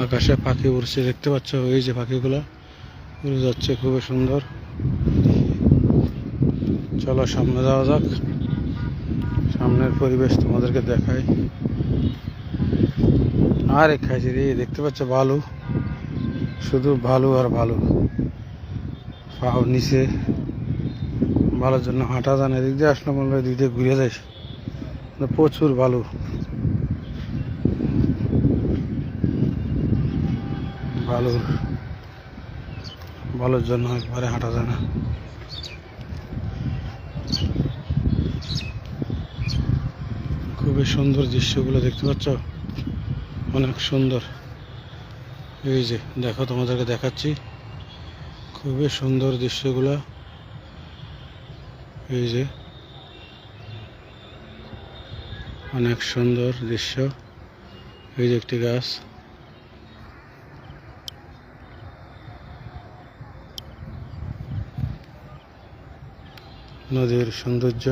আকাশে পাখি উড়ছে, দেখতে পাচ্ছ? এই যে পাখিগুলো উড়ে যাচ্ছে, খুবই সুন্দর। চলো সামনে যাওয়া যাক। সামনের পরিবেশ তোমাদেরকে দেখাই। আর খাইছি রে, দেখতে পাচ্ছ? ভালো শুধু ভালো আর ভালো পাহাড় নিচে। ভালোর জন্য হাঁটা জানে এদিক দিয়ে আসলাম এদিক দিয়ে ঘুরে যাই। প্রচুর প্রচুর বালুর বালুর জন্য একবারে হাঁটা যায় না। খুবই সুন্দর দৃশ্যগুলো দেখতে পাচ্ছ? অনেক সুন্দর। এই যে, দেখো তোমাদেরকে দেখাচ্ছি। খুবই সুন্দর দৃশ্যগুলো। এই যে, অনেক সুন্দর দৃশ্য। এই যে একটি গাছ। নদীর সৌন্দর্য।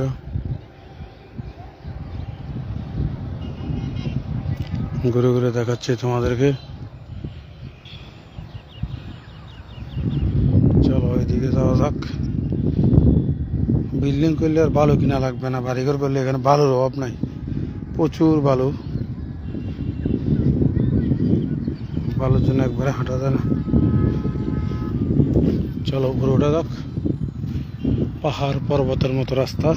ঘুরে ঘুরে দেখাচ্ছি তোমাদেরকে। চলো ওইদিকে যাওয়া যাক। বিল্ডিং করলে আর বালু কিনা লাগবে না, বাড়িঘর করলে এখানে বালুর অভাব নাই। প্রচুর বালু। বালুর জন্য একবারে হাঁটা যায় না। চলো উপরে ওঠা যাক। পাহাড় পর্বতের মতো রাস্তা।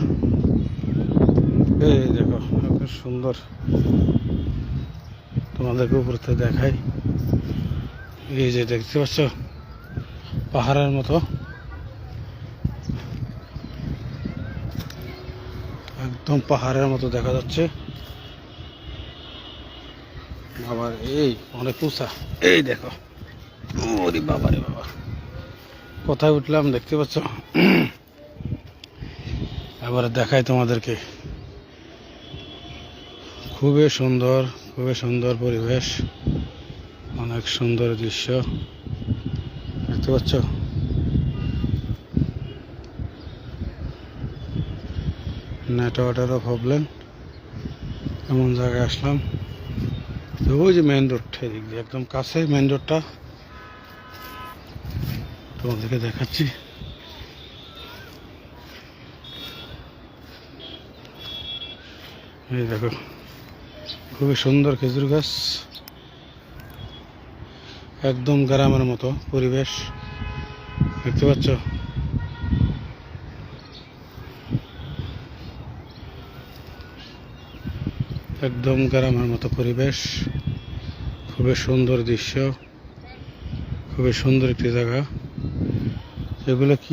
এই দেখো সুন্দর। তোমাদেরকে উপর থেকে দেখাই। এই যে দেখতে পাচ্ছ, পাহাড়ের মতো। একদম পাহাড়ের মতো দেখা যাচ্ছে। আবার এই অনেক উঁচা। এই দেখো। বাবা রে বাবা। কোথায় উঠলাম দেখতে পাচ্ছ? এবারে দেখাই তোমাদেরকে। খুবই সুন্দর খুবই সুন্দর পরিবেশ। অনেক সুন্দর দৃশ্য। দেখতে পাচ্ছ? নেটওয়ার্কেরও প্রবলেম। এমন জায়গায় আসলাম। ওই যে মেন রোডটা এদিক দিয়ে, একদম কাছে মেন রোডটা তোমাদেরকে দেখাচ্ছি। এই দেখো, খুবই সুন্দর খেজুর গাছ। একদম গ্রামের মতো পরিবেশ। দেখতে পাচ্ছ? একদম গ্রামের মতো পরিবেশ। খুবই সুন্দর দৃশ্য। খুবই সুন্দর একটি জায়গা। এগুলো কি